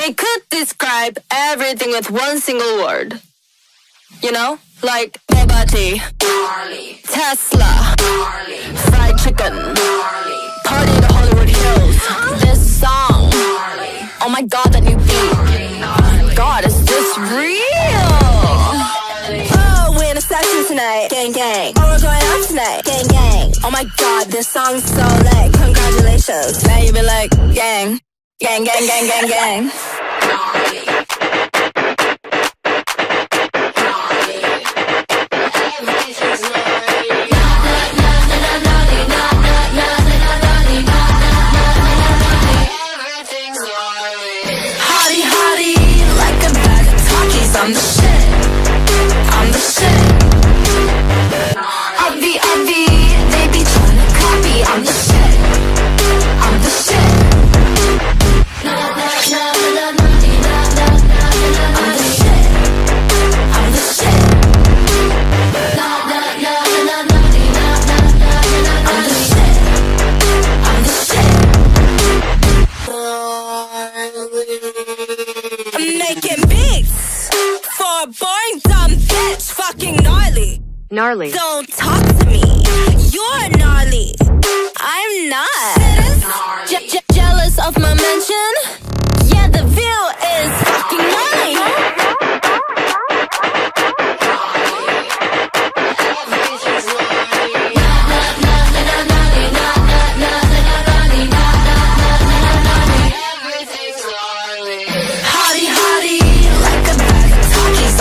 They could describe everything with one single word. You know? Like Bugatti, Tesla, fried chicken, party in the Hollywood Hills. This song, oh my god, that new beat. God, is this real? Oh, we're in a session tonight, gang gang. Oh, we're going out tonight, gang gang. Oh my god, this song's so lit. Congratulations. Now you be like, gang, gang, gang, gang, gang, gang. I'm the shit. I'm the shit. Obvi, obvi, they making beats for a boring dumb bitch, fucking gnarly. Gnarly. Don't talk to me. You're gnarly. I'm not. Je- je- jealous of my mention?